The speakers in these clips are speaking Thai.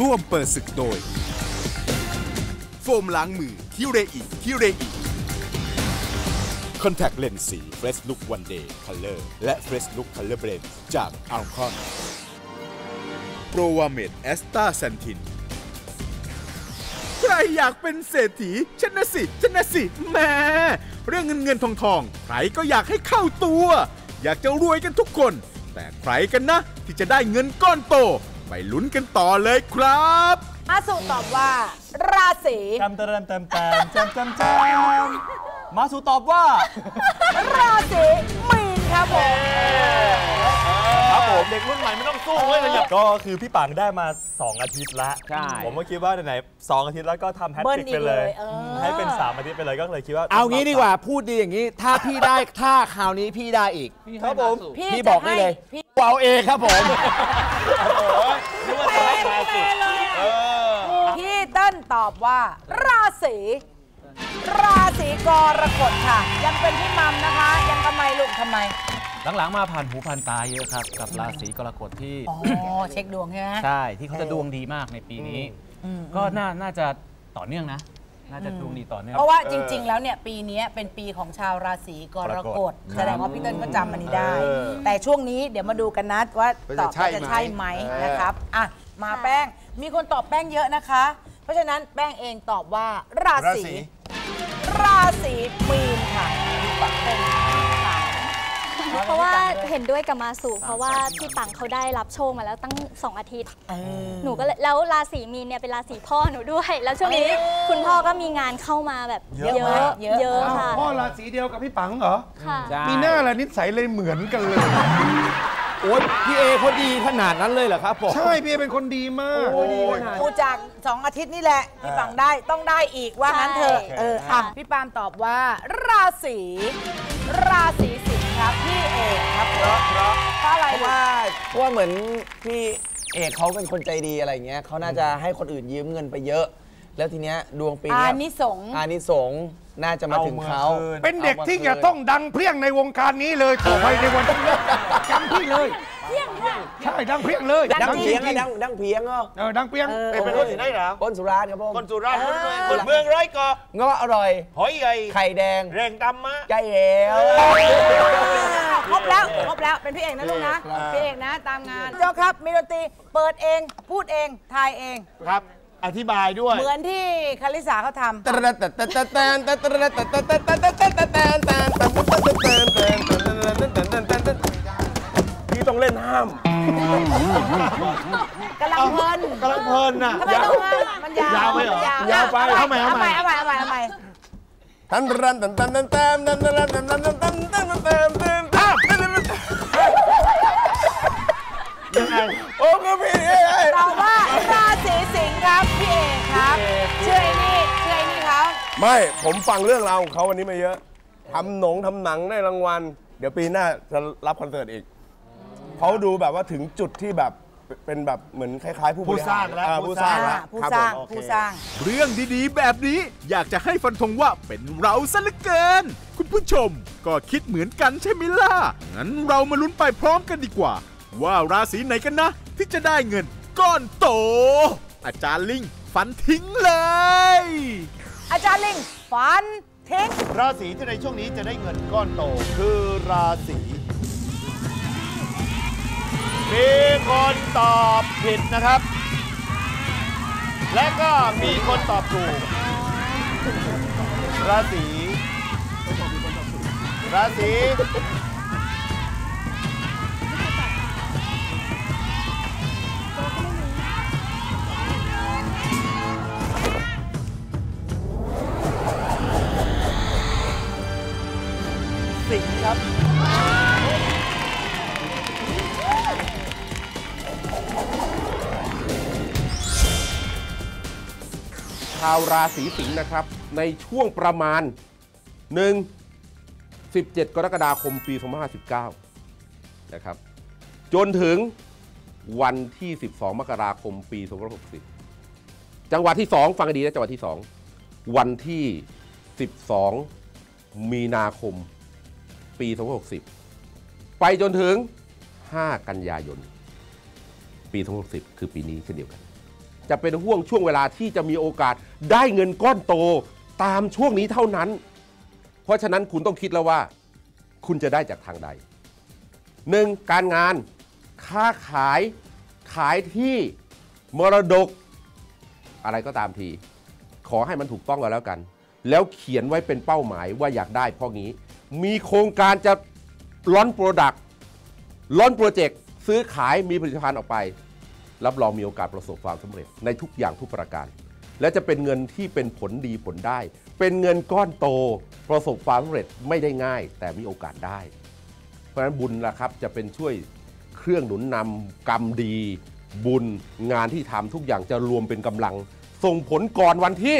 ร่วมเปิดศึกโดย โฟมล้างมือคิเรอิคิเรอิคอนแทคเลนส์สี Fresh Look One Day Color และ Fresh Look Color Blend จากอัลคอนโปรวาเมดแอสตาแซนทินใครอยากเป็นเศรษฐีชนะสิชนะสิแม่เรื่องเงินเงินทองทองใครก็อยากให้เข้าตัว อยากจะรวยกันทุกคน แต่ใครกันนะ ที่จะได้เงินก้อนโต ไปลุ้นกันต่อเลยครับอาสุตอบว่า ราศีจำเติมเติมเติมจำจำจำมาสู่ตอบว่า ราศีมีนครับผมครับผมเด็กรุ่นใหม่ไม่ต้องสู้เว้ยขยับก็คือพี่ปังได้มา 2 อาทิตย์ละใช่ผมก็คิดว่าไหนๆสองอาทิตย์แล้วก็ทำแฮตเบิ้ลติกอีไปกเลเลยยเออให้เป็น 3 อาทิตย์ไปเลยก็เลยคิดว่า เอางี้ดีกว่าพูดดีอย่างนี้ ถ้าพี่ได้ถ้าคราวนี้พี่ได้อีกครับผมพี่พี่จะบอกได้เลยให้พี่ เอาเองครับผมนึกว่าจะให้มาสุดเออพี่เติ้ลตอบว่า ราศีราศีกรกฎค่ะ ยังเป็นพี่มัมนะคะ ยังทำไมลูกทำไม หลังๆมาผ่านหูผ่านตาเยอะครับ กับราศีกรกฎที่อ๋อเช็คดวงใช่ไหมใช่ที่เขาจะดวงดีมากในปีนี้อืมก็น่าน่าจะต่อเนื่องนะ น่าจะดวงดีต่อเนื่อง เพราะว่าจริง ๆ แล้วเนี่ยปีนี้เป็นปีของชาวราศีกรกฎแสดงว่าพี่เติ้ลก็จำมันนี้ได้ แต่ช่วงนี้เดี๋ยวมาดูกันนะว่าตอบว่าจะใช่ไหมนะครับอะมาแป้งมีคนตอบแป้งเยอะนะคะ เพราะฉะนั้นแป้งเองตอบว่าราศีราศีมี เพราะว่าเห็นด้วยกับมาสุเพราะว่าพี่ปังเขาได้รับโชคมาแล้วตั้ง 2 อาทิตย์เออหนูก็เลยแล้วราศีมีนเนี่ยเป็นราศีพ่อหนูด้วย แล้วช่วงนี้คุณพ่อก็มีงานเข้ามาแบบเยเยอะอะมากเยอะเยอะอ้าวค่ะพ่อราศีเดียวกับพี่ปังเหรอค่ะใช่มีหน้าละนิสัยเลยเหมือนกันเลยโอ๊ยพี่เอเขาดีขนาดนั้นเลยเหรอครับผมใช่พี่เอเป็นคนดีมากดูจาก2อาทิตย์นี่แหละพี่ปังได้ต้องได้อีกว่างั้นเถอะใช่เอออะพี่ปาล์มตอบว่า ราศีราศีสิงห์ครับพี่เอกครับ เพราะเพราะอะไรเพราะว่าเพราะว่าเหมือนพี่เอกเขาเป็นคนใจดีอะไรเงี้ยเขาน่าจะให้คนอื่นยืมเงินไปเยอะ แล้วทีเนี้ยดวงปีอาเนี้ยนิสงส์อานิสงส์ น่าจะมาถึงเขาเป็นเด็กที่จะต้องดังเพียงในวงการนี้เลยต่อไปในวันข้างหน้าจำพี่เลยใช่ดังเพียงเลยดังเพียงจริไงดังดังเพียงอะเออดังเพียงเป็นคนที่ไหนเหรอคนสุราษฎร์ครับผมคนสุราษฎร์คนเลยคนเมืองร้อยเกาะเงาะอร่อยหอยใหญ่ไข่แดงแรงดำมะใจเอ๋วครบแล้วครบแล้วเป็นพี่เอกนะลูกนะพี่เอกนะตามงานเจ้าครับมีดนตรีเปิดเองพูดเองทายเองครับ อธิบายด้วย เหมือนที่คาริสาเขาทำพี่ต้องเล่นห้ามกำลังเพลินกำลังเพลินน่ะทำไมต้องมามันยาวยาวไปเหรอมันยาวยาวไปเอาเอาใหม่เอาเอาใหใหม่ม่เอาใหม่เอาใหม่เอาใหม่ตันรันตันตันตันตันตันตันตันตันตันตันตันตันตันตันตั นโอ้ก็พี่เอ้ยตอบว่าราศีสิงห์ครับพี่เอกครับเชื่อไอ้นี่เชื่อไอ้นี่เขาไม่ผมฟังเรื่องราวของเขาวันนี้มาเยอะทำหนงทำหนังได้รางวัล เดี๋ยวปีหน้าจะรับคอนเสิร์ตอีกเขาดูแบบว่าถึงจุดที่แบบเป็นแบบเหมือนคล้ายๆ ผู้บผู้ริสหาร้างรแล้วอ่าผู้ผู้สสร้าร้างงอ่าแล้วผู้ครับสร้างผมผู้สร้าง เรื่องดีๆ แบบนี้อยากจะให้ฟันธงว่าเป็นเราซะเหลือเกิน คุณผู้ชมก็คิดเหมือนกันใช่ไหมล่ะงั้นเรามาลุ้นไปพร้อมกันดีกว่า ว่าราศีไหนกันนะ ที่จะได้เงินก้อนโต อาจารย์ลิงฟันทิ้งเลย อาจารย์ลิงฟันทิ้ง ราศีที่ในช่วงนี้จะได้เงินก้อนโต คือราศีมีคนตอบผิดนะครับ และก็มีคนตอบถูก ราศีราศีาวราศีสิงห์นะครับ ในช่วงประมาณ 1 17 กรกฎาคมปี 2559นะครับ จนถึงวันที่ 12 มกราคมปี 2560 จังหวัดที่ 2 ฟังดีนะจังหวัดที่ 2 วันที่ 12 มีนาคมปี 2560 ไปจนถึง 5 กันยายน ปี 2560 คือปีนี้เช่นเดียวกัน จะเป็นห่วงช่วงเวลาที่จะมีโอกาสได้เงินก้อนโตตามช่วงนี้เท่านั้น เพราะฉะนั้นคุณต้องคิดแล้วว่า คุณจะได้จากทางใดหนึ่งการงาน ค้าขาย ขายที่มรดก อะไรก็ตามที ขอให้มันถูกต้องก็แล้วกัน แล้วเขียนไว้เป็นเป้าหมายว่าอยากได้เพราะงี้ มีโครงการจะล้อนโปรดักต์ล้อนโปรเจกต์ซื้อขายมีผลิตภัณฑ์ออกไป รับรองมีโอกาสประสบความสำเร็จในทุกอย่างทุกประการ และจะเป็นเงินที่เป็นผลดีผลได้ เป็นเงินก้อนโต ประสบความสำเร็จไม่ได้ง่าย แต่มีโอกาสได้ เพราะฉะนั้นบุญล่ะครับจะเป็นช่วยเครื่องหนุนนำกรรมดี บุญงานที่ทำทุกอย่างจะรวมเป็นกำลัง ส่งผลก่อนวันที่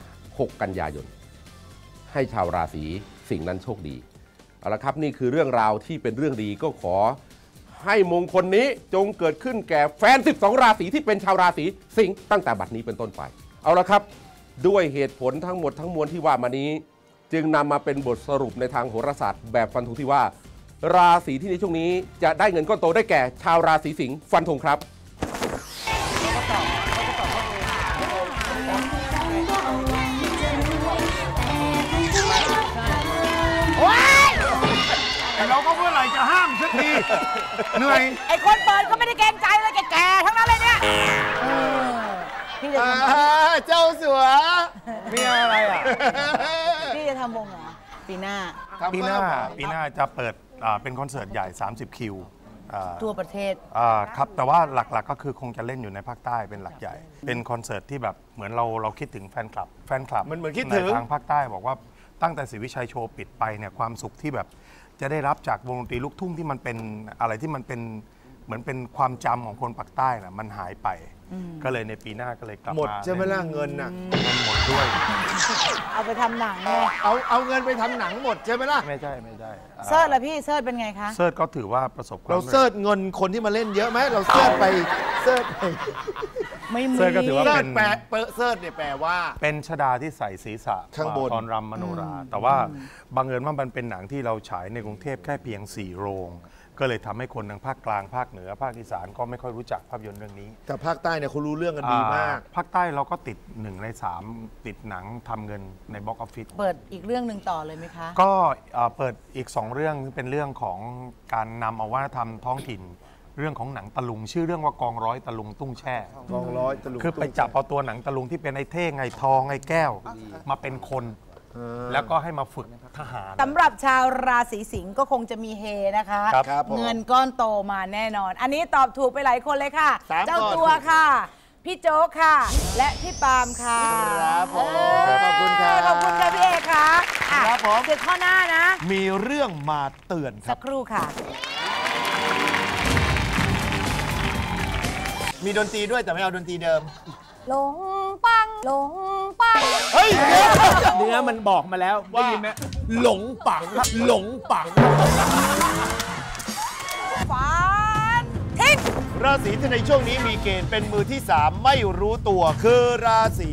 6 กันยายน ให้ชาวราศีสิ่งนั้นโชคดีเอาละครับนี่คือเรื่องราวที่เป็นเรื่องดีก็ขอ ให้มงคลนี้จงเกิดขึ้นแก่แฟน 12 ราศีที่เป็นชาวราศีสิงห์ตั้งแต่บัดนี้เป็นต้นไป เอาละครับ ด้วยเหตุผลทั้งหมดทั้งมวลที่ว่ามานี้ จึงนำมาเป็นบทสรุปในทางโหราศาสตร์แบบฟันธงที่ว่า ราศีที่ในช่วงนี้จะได้เงินก้อนโตได้แก่ชาวราศีสิงห์ฟันธงครับ เหนื่อย ไอ้คนเปิดก็ไม่ได้เกรงใจเลยแก่ๆทั้งนั้นเลยเนี่ยเออพี่จะทำเจ้าสัวมีอะไรอะพี่จะทำวงเหรอปีหน้า ปีหน้าปีหน้าจะเปิดอ่าเป็นคอนเสิร์ตใหญ่ 30 คิวอ่าทั่วประเทศ อ่าครับแต่ว่าหลักๆก็คือคงจะเล่นอยู่ในภาคใต้เป็นหลักใหญ่ เป็นคอนเสิร์ตที่แบบเหมือนเราเราคิดถึงแฟนคลับ แฟนคลับมันเหมือนคิดถึงในทางภาคใต้บอกว่าตั้งแต่ศรีวิชัยโชว์ปิดไปเนี่ยความสุขที่แบบ จะได้รับจากวงดนตรีลูกทุ่งที่มันเป็นอะไรที่มันเป็นเหมือนเป็นความจำของคนปากใต้น่ะมันหายไป ก็เลยในปีหน้าก็เลยกลับมาหมดใช่ไหมล่ะเงินน่ะ เงินหมดด้วย เอาไปทำหนังไงเอาเอาเงินไปทำหนังหมดใช่ไหมล่ะ ไม่ใช่ไม่ใช่อ่าเซิร์ชละพี่เซิร์ชเป็นไงคะ เซิร์ชก็ถือว่าประสบความเราสำเร็จเสิร์ชเงินคนที่มาเล่นเยอะไหมเราเสิร์ชไปเสิร์ชไป ไม่มีเซิร์ชก็ถือว่าเสิร์เป็ชนแปลเปอเสิร์ชเนี่ยแปลว่า เป็นชดาที่ใส่ศีรษะข้างบน ตอนรำมโนรา แต่ว่าบังเอิญว่ามันเป็นหนังที่เราฉายในกรุงเทพแค่เพียง 4 โรง ก็เลยทำให้คนทางภาคกลางภาคเหนือภาคอีสานก็ไม่ค่อยรู้จักภาพยนตร์เรื่องนี้แต่ภาคใต้เนี่ยเขารู้เรื่องกันดีมาก อ่ภาคใต้เราก็ติด1ใน3ติดหนังทำเงินในบ็อกออฟฟิศ เปิดอีกเรื่องหนึ่งต่อเลยไหมคะ ก็เอ่อเปิดอีก 2 เรื่องเป็นเรื่องของการนำเอาวัฒนธรรมท้องถิ่น เรื่องของหนังตะลุง ชื่อเรื่องว่ากองร้อยตะลุงตุ้งแช่ กองร้อยตะลุงคือไปจับเอาตัวหนังตะลุงที่เป็นไอ้เท่งไอ้ทองไอ้แก้ว มาเป็นคน แล้วก็ให้มาฝึกทหาร สำหรับชาวราศีสิงห์ก็คงจะมีเฮนะคะ ครับครับผมเงินก้อนโตมาแน่นอน อันนี้ตอบถูกไปหลายคนเลยค่ะ สามเจ้าข้อตัวค่ะ พี่โจ๊กค่ะ และพี่ปาล์มค่ะครับผมเขอบคุณครับ ขอบคุณค่ะพี่เอกค่ะอะครับผมศึกข้อหน้านะ มีเรื่องมาเตือนคสัรับ กครู่ค่ะ มีดนตรีด้วยแต่ไม่เอาดนตรีเดิม หลงปังหลงปังเฮ้ยเนื้อมันบอกมาแล้วได้ยินไหมหลงปังหลงปังฝันทิ้งราศีที่ในช่วงนี้มีเกณฑ์เป็นมือที่3ไม่รู้ตัวคือราศี